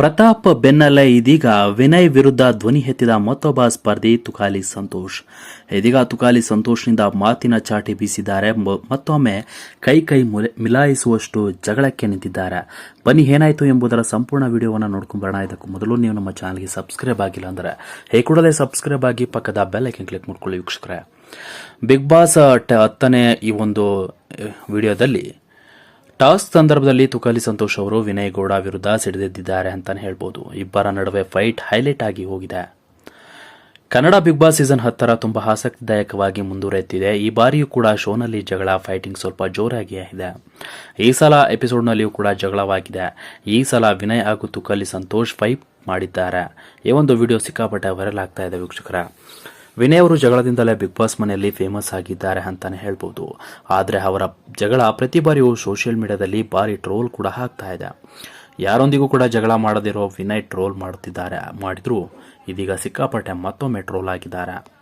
ಪ್ರತಾಪ್ ಬೆನ್ನಲ್ಲೇ ಇದೀಗ ವಿನಯ್ ವಿರುದ್ಧ ಧ್ವನಿ ಎತ್ತಿದ ಮತ್ತೊಬ್ಬ ಸ್ಪರ್ಧಿ ತುಕಾಲಿ ಸಂತೋಷ್. ಇದೀಗ ತುಕಾಲಿ ಸಂತೋಷ್ನಿಂದ ಮಾತಿನ ಚಾಟಿ ಬೀಸಿದ್ದಾರೆ. ಮತ್ತೊಮ್ಮೆ ಕೈ ಕೈ ಮುಲೆ- ಮಿಲಾಯಿಸುವಷ್ಟು ಜಗಳಕ್ಕೆ ನಿಂತಿದ್ದಾರೆ. ಬನ್ನಿ ಏನಾಯಿತು ಎಂಬುದರ ಸಂಪೂರ್ಣ ವಿಡಿಯೋವನ್ನು ನೋಡ್ಕೊಂಡು ಬರೋಣ. ಇದಕ್ಕೂ ಮೊದಲು ನೀವು ನಮ್ಮ ಚಾನಲ್ಗೆ ಸಬ್ಸ್ಕ್ರೈಬ್ ಆಗಿಲ್ಲ ಅಂದರೆ ಹೇ ಕೂಡಲೇ ಸಬ್ಸ್ಕ್ರೈಬ್ ಆಗಿ ಪಕ್ಕದ ಬೆಲ್ ಐಕನ್ ಕ್ಲಿಕ್ ಮಾಡ್ಕೊಳ್ಳಿ ವೀಕ್ಷಕರೇ. ಬಿಗ್ ಬಾಸ್ ಹತ್ತನೇ ಈ ಒಂದು ವಿಡಿಯೋದಲ್ಲಿ ಟಾಸ್ ಸಂದರ್ಭದಲ್ಲಿ ತುಕಾಲಿ ಸಂತೋಷ್ ಅವರು ವಿನಯ್ ಗೌಡ ವಿರುದ್ಧ ಸಿಡಿದೆದ್ದಿದ್ದಾರೆ ಅಂತಾನೆ ಹೇಳ್ಬೋದು. ಇಬ್ಬರ ನಡುವೆ ಫೈಟ್ ಹೈಲೈಟ್ ಆಗಿ ಹೋಗಿದೆ. ಕನ್ನಡ ಬಿಗ್ ಬಾಸ್ ಸೀಸನ್ ಹತ್ತರ ತುಂಬಾ ಆಸಕ್ತಿದಾಯಕವಾಗಿ ಮುಂದುವರೆಯುತ್ತಿದೆ ಈ ಬಾರಿಯೂ ಕೂಡ ಶೋನಲ್ಲಿ ಜಗಳ ಫೈಟಿಂಗ್ ಸ್ವಲ್ಪ ಜೋರಾಗಿಯೇ ಇದೆ ಈ ಸಲ ಎಪಿಸೋಡ್ನಲ್ಲಿಯೂ ಕೂಡ ಜಗಳವಾಗಿದೆ. ಈ ಸಲ ವಿನಯ್ ಹಾಗೂ ತುಕಾಲಿ ಸಂತೋಷ್ ಫೈಟ್ ಮಾಡಿದ್ದಾರೆ. ಈ ಒಂದು ವಿಡಿಯೋ ಸಿಕ್ಕಾಪಟ್ಟೆ ವೈರಲ್ ಆಗ್ತಾ ಇದೆ ವೀಕ್ಷಕರ. ವಿನಯ್ ಅವರು ಜಗಳದಿಂದಲೇ ಬಿಗ್ ಬಾಸ್ ಮನೆಯಲ್ಲಿ ಫೇಮಸ್ ಆಗಿದ್ದಾರೆ ಅಂತಾನೆ ಹೇಳ್ಬೋದು. ಆದರೆ ಅವರ ಜಗಳ ಪ್ರತಿ ಬಾರಿಯೂ ಸೋಷಿಯಲ್ ಮೀಡಿಯಾದಲ್ಲಿ ಭಾರಿ ಟ್ರೋಲ್ ಕೂಡ ಆಗ್ತಾ ಇದೆ. ಯಾರೊಂದಿಗೂ ಕೂಡ ಜಗಳ ಮಾಡದಿರೋ ವಿನಯ್ ಟ್ರೋಲ್ ಮಾಡುತ್ತಿದ್ದಾರೆ ಮಾಡಿದ್ರು ಇದೀಗ ಸಿಕ್ಕಾಪಟ್ಟೆ ಮತ್ತೊಮ್ಮೆ ಟ್ರೋಲ್ ಆಗಿದ್ದಾರೆ.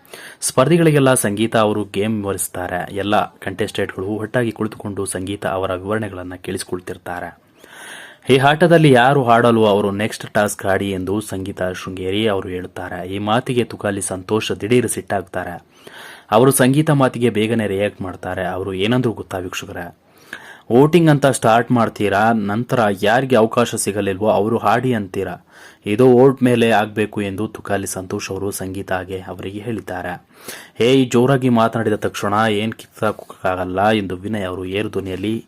ಸ್ಪರ್ಧಿಗಳಿಗೆಲ್ಲ ಸಂಗೀತ ಅವರು ಗೇಮ್ ವಿವರಿಸ್ತಾರೆ. ಎಲ್ಲ ಕಂಟೆಸ್ಟೆಂಟ್ಗಳು ಒಟ್ಟಾಗಿ ಕುಳಿತುಕೊಂಡು ಸಂಗೀತ ಅವರ ವಿವರಣೆಗಳನ್ನು ಕೇಳಿಸಿಕೊಳ್ತಿರ್ತಾರೆ. ಈ ಆಟದಲ್ಲಿ ಯಾರು ಹಾಡಲು ಅವರು ನೆಕ್ಸ್ಟ್ ಟಾಸ್ಕ್ ಆಡಿ ಎಂದು ಸಂಗೀತ ಶೃಂಗೇರಿ ಅವರು ಹೇಳುತ್ತಾರೆ. ಈ ಮಾತಿಗೆ ತುಕಾಲಿ ಸಂತೋಷ್ ದಿಢೀರ್ ಸಿಟ್ಟಾಗ್ತಾರೆ. ಅವರು ಸಂಗೀತ ಮಾತಿಗೆ ಬೇಗನೆ ರಿಯಾಕ್ಟ್ ಮಾಡ್ತಾರೆ. ಅವರು ಏನಂದ್ರೂ ಗೊತ್ತಾ ವೀಕ್ಷಕರ? ವೋಟಿಂಗ್ ಅಂತ ಸ್ಟಾರ್ಟ್ ಮಾಡ್ತೀರಾ? ನಂತರ ಯಾರಿಗೆ ಅವಕಾಶ ಸಿಗಲಿಲ್ವೋ ಅವರು ಹಾಡಿ ಅಂತೀರಾ? ಇದು ವೋಟ್ ಮೇಲೆ ಆಗಬೇಕು ಎಂದು ತುಕಾಲಿ ಸಂತೋಷ್ ಅವರು ಸಂಗೀತಾಗೆ ಅವರಿಗೆ ಹೇಳಿದ್ದಾರೆ. ಹೇ ಜೋರಾಗಿ ಮಾತನಾಡಿದ ತಕ್ಷಣ ಏನು ಕಿತ್ತಾಕಾಗಲ್ಲ ಎಂದು ವಿನಯ್ ಅವರು ಏರು ಧ್ವನಿಯಲ್ಲಿ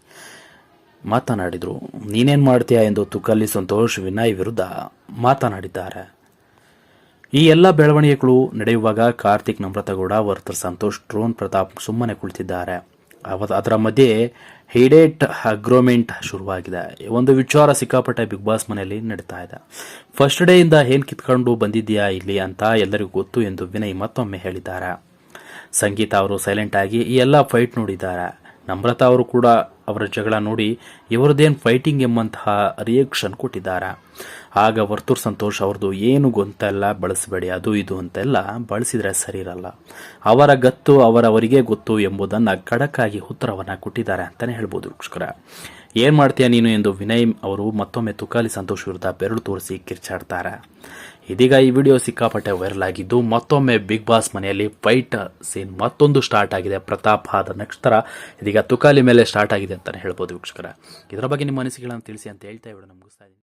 ಮಾತನಾಡಿದರು. ನೀನೇನು ಮಾಡ್ತೀಯಾ ಎಂದು ತುಕಲ್ಲಿ ಸಂತೋಷ್ ವಿನಯ್ ವಿರುದ್ಧ ಮಾತನಾಡಿದ್ದಾರೆ. ಈ ಎಲ್ಲ ಬೆಳವಣಿಗೆಗಳು ನಡೆಯುವಾಗ ಕಾರ್ತಿಕ್ ನಮ್ರತಗೌಡ ವರ್ತರ್ ಸಂತೋಷ್ ಡ್ರೋನ್ ಪ್ರತಾಪ್ ಸುಮ್ಮನೆ ಕುಳಿತಿದ್ದಾರೆ. ಅದರ ಮಧ್ಯೆ ಹಿಡೇಟ್ ಅಗ್ರೋಮೆಂಟ್ ಶುರುವಾಗಿದೆ. ಒಂದು ವಿಚಾರ ಸಿಕ್ಕಾಪಟ್ಟೆ ಬಿಗ್ ಬಾಸ್ ಮನೆಯಲ್ಲಿ ನಡೀತಾ ಇದೆ. ಫಸ್ಟ್ ಡೇ ಇಂದ ಏನ್ ಕಿತ್ಕೊಂಡು ಬಂದಿದ್ದೀಯಾ ಇಲ್ಲಿ ಅಂತ ಎಲ್ಲರಿಗೂ ಗೊತ್ತು ಎಂದು ವಿನಯ್ ಮತ್ತೊಮ್ಮೆ ಹೇಳಿದ್ದಾರೆ. ಸಂಗೀತ ಅವರು ಸೈಲೆಂಟ್ ಆಗಿ ಈ ಎಲ್ಲ ಫೈಟ್ ನೋಡಿದ್ದಾರೆ. ನಮ್ರತಾ ಅವರು ಕೂಡ ಅವರ ಜಗಳ ನೋಡಿ ಇವರದೇನು ಫೈಟಿಂಗ್ ಎಂಬಂತಹ ರಿಯಾಕ್ಷನ್ ಕೊಟ್ಟಿದ್ದಾರೆ. ಆಗ ವರ್ತೂರ್ ಸಂತೋಷ್ ಅವ್ರದ್ದು ಏನು ಗೊಂತೆಲ್ಲ ಬಳಸಬೇಡಿ, ಅದು ಇದು ಅಂತೆಲ್ಲ ಬಳಸಿದ್ರೆ ಸರಿ ಇರಲ್ಲ ಅವರ ಗತ್ತು ಅವರವರಿಗೆ ಗೊತ್ತು ಎಂಬುದನ್ನು ಖಡಕ್ಕಾಗಿ ಉತ್ತರವನ್ನು ಕೊಟ್ಟಿದ್ದಾರೆ ಅಂತಲೇ ಹೇಳ್ಬೋದು ವೀಕ್ಷಕರ. ಏನು ಮಾಡ್ತೀಯ ನೀನು ಎಂದು ವಿನಯ್ ಅವರು ಮತ್ತೊಮ್ಮೆ ತುಕಾಲಿ ಸಂತೋಷ್ ವಿರುದ್ಧ ಬೆರಳು ತೋರಿಸಿ ಕಿರ್ಚಾಡ್ತಾರೆ. ಇದೀಗ ಈ ವಿಡಿಯೋ ಸಿಕ್ಕಾಪಟ್ಟೆ ವೈರಲ್ ಆಗಿದ್ದು ಮತ್ತೊಮ್ಮೆ ಬಿಗ್ ಬಾಸ್ ಮನೆಯಲ್ಲಿ ಫೈಟ್ ಸೀನ್ ಮತ್ತೊಂದು ಸ್ಟಾರ್ಟ್ ಆಗಿದೆ. ಪ್ರತಾಪ್ ಆದ ನಕ್ಷತ್ರ ಇದೀಗ ತುಕಾಲಿ ಮೇಲೆ ಸ್ಟಾರ್ಟ್ ಆಗಿದೆ. ಅಂತಾನೆ ಹೇಳ್ಬೋದು ವೀಕ್ಷಕರ. ಇದರ ಬಗ್ಗೆ ನಿಮ್ಮ ಅನಿಸಿಕೆಗಳನ್ನು ತಿಳಿಸಿ ಅಂತ ಹೇಳ್ತಾ ವಿಡಿಯೋ ಮುಗಿಸ್ತಾ ಇದ್ದೀನಿ.